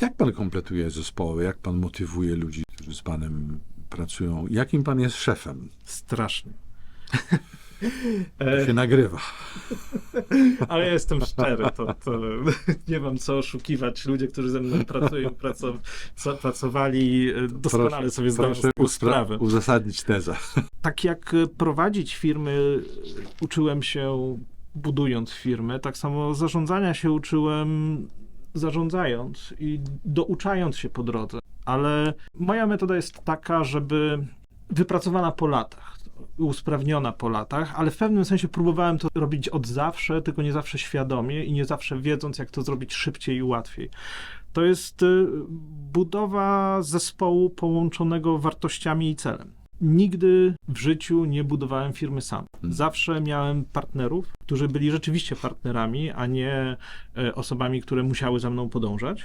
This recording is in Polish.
Jak pan kompletuje zespoły? Jak pan motywuje ludzi, którzy z panem pracują? Jakim pan jest szefem? Strasznie. To się nagrywa. ale ja jestem szczery, to, to nie mam co oszukiwać. Ludzie, którzy ze mną pracują, praco, co- pracowali, e, doskonale sobie zdają Proszę tego uspra- sprawę. uzasadnić tezę. tak jak e, prowadzić firmy, uczyłem się budując firmy, tak samo zarządzania się uczyłem zarządzając i douczając się po drodze. Ale moja metoda jest taka, żeby wypracowana po latach, usprawniona po latach, ale w pewnym sensie próbowałem to robić od zawsze, tylko nie zawsze świadomie i nie zawsze wiedząc, jak to zrobić szybciej i łatwiej. To jest y, budowa zespołu połączonego wartościami i celem. Nigdy w życiu nie budowałem firmy sam. Zawsze miałem partnerów, którzy byli rzeczywiście partnerami, a nie e, osobami, które musiały za mną podążać.